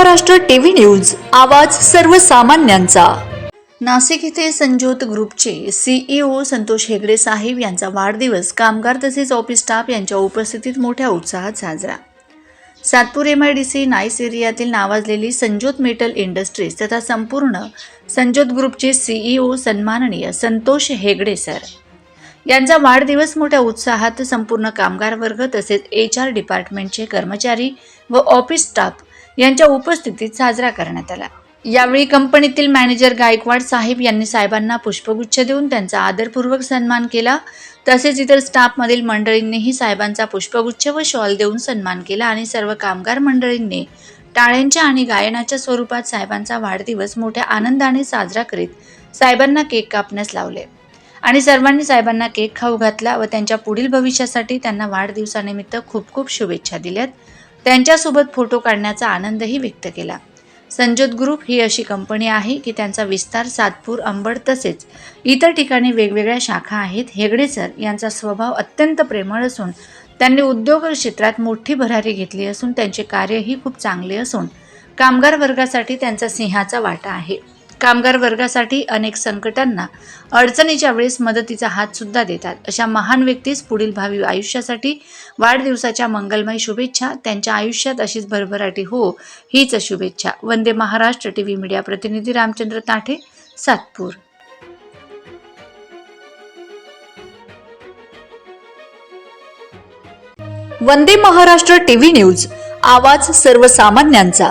Maharashtra TV news आवाज सर्वसामान्यांचा. नाशिक येथे संजोत ग्रुपचे सीईओ संतोष हेगडे साहेब यांचा वाढदिवस कामगार तसेच ऑफिस स्टाफ यांच्या उपस्थितीत मोठ्या उत्साहात साजरा. Satpur M I D C nice एरियातील नावाजलेली संजोत मेटल इंडस्ट्रीज तथा संपूर्ण संजोत ग्रुपचे सीईओ सन्माननीय संतोष हेगडे सर. यांचा वाढदिवस मोठ्या उत्साहात संपूर्ण कामगार वर्ग तसेच एच आर डिपार्टमेंटचे कर्मचारी व ऑफिस स्टाफ यांच्या उपस्थितीत साजरा करण्यात आला. यावेळी कंपनीतील मॅनेजर गायकवाड साहेब यांनी साहेबांना पुष्पगुच्छ देऊन त्यांचा आदरपूर्वक सन्मान केला. तसेच इतर स्टाफमधील मंडळींनीही साहेबांचा पुष्पगुच्छ व शॉल देऊन सन्मान केला आणि सर्व कामगार मंडळींनी टाळ्यांच्या आणि गायनाच्या स्वरूपात साहेबांचा वाढदिवस मोठ्या आनंदाने साजरा करीत साहेबांना केक कापण्यास लावले. आणि सर्वांनी साहेबांना केक खाऊ घातला व त्यांच्या पुढील भविष्यासाठी त्यांना वाढदिवसानिमित्त खूप खूप शुभेच्छा दिल्यात. त्यांच्यासोबत फोटो काढण्याचा आनंदही व्यक्त केला. संजोत ग्रुप ही अशी कंपनी आहे की त्यांचा विस्तार सातपूर अंबड तसेच इतर ठिकाणी वेगवेगळ्या शाखा आहेत. हेगडे सर यांचा स्वभाव अत्यंत प्रेमळ असून त्यांनी उद्योग क्षेत्रात मोठी भरारी घेतली असून त्यांचे कार्यही खूप चांगले असून कामगार वर्गासाठी त्यांचा सिंहाचा वाटा आहे. कामगार वर्गासाठी अनेक संकटांना अडचणीच्या वेळेस मदतीचा हात सुद्धा देतात. अशा महान व्यक्तीस पुढील भावी आयुष्यासाठी वाढदिवसाच्या मंगलमय शुभेच्छा. त्यांच्या आयुष्यात अशीच भरभराटी हो हीच शुभेच्छा. Vande Maharashtra T V media प्रतिनिधी रामचंद्र ताठे सातपूर. वंदे महाराष्ट्र टीव्ही न्यूज आवाज सर्वसामान्यांचा.